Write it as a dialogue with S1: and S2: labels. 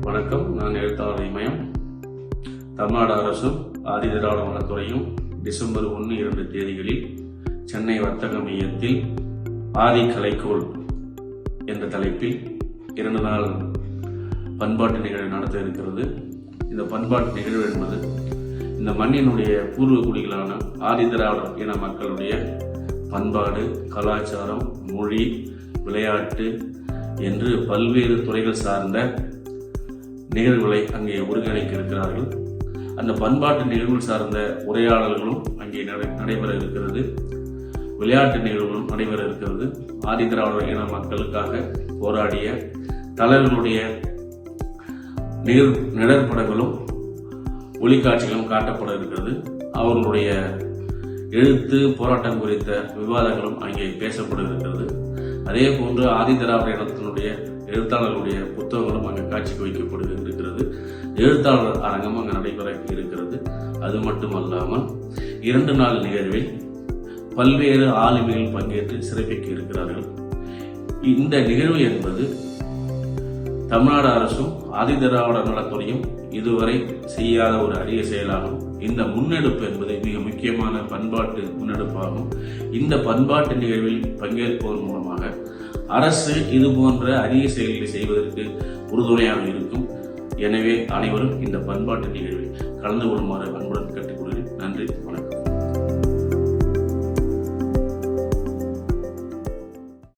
S1: வணக்கம். நான் எழுத்தாளர் இமயம். தமிழ்நாடு அரசும் ஆதிதிராவிட வனத்துறையும் டிசம்பர் ஒன்று இரண்டு தேதிகளில் சென்னை வர்த்தக மையத்தில் ஆதி கலைக்கோள் என்ற தலைப்பில் இரண்டு நாள் பண்பாட்டு நிகழ்வு நடத்த இருக்கிறது இந்த பண்பாட்டு நிகழ்வு என்பது இந்த மண்ணினுடைய பூர்வ குடிகளான ஆதிதிராவிடம் இன மக்களுடைய பண்பாடு கலாச்சாரம் மொழி விளையாட்டு என்று பல்வேறு துறைகள் சார்ந்த நிகழ்வுகளை அங்கே ஒருங்கிணைக்க இருக்கிறார்கள். அந்த பண்பாட்டு நிகழ்வு சார்ந்த உரையாடல்களும் அங்கே நடை- நடைபெற இருக்கிறது. விளையாட்டு நிகழ்வுகளும் நடைபெற இருக்கிறது. ஆதி இன மக்களுக்காக போராடிய தலைவர்களுடைய நிகழ் நிழற்படங்களும் ஒளிக்காட்சிகளும் காட்டப்பட இருக்கிறது. அவர்களுடைய எழுத்து போராட்டம் குறித்த விவாதங்களும் அங்கே பேசப்பட இருக்கிறது. அதே போன்று ஆதி திராவிட இனத்தினுடைய எழுத்தாளர்களுடைய புத்தகங்களும் அங்கே கா எழுத்தாளர் அரங்கம் அங்கு நடைபெற இருக்கிறது. அது மட்டுமல்லாமல் இரண்டு நாள் நிகழ்வில் பல்வேறு ஆளுமைகள் பங்கேற்று சிறப்பிக்க இருக்கிறார்கள். இந்த நிகழ்வு என்பது தமிழ்நாடு அரசும் ஆதிதிராவிட நலத்துறையும் இதுவரை செய்யாத ஒரு அரிய செயலாகும். இந்த முன்னெடுப்பு என்பது மிக முக்கியமான பண்பாட்டு முன்னெடுப்பாகும். இந்த பண்பாட்டு நிகழ்வில் பங்கேற்பதன் மூலமாக அரசு இது போன்ற அரிய செயல்களை செய்வதற்கு உறுதுணையாக இருக்கும். எனவே அனைவரும் இந்த பண்பாட்டு நிகழ்வில் கலந்து கொள்ளுமாறு அன்புடன் கேட்டுக்கொள்கிறேன்.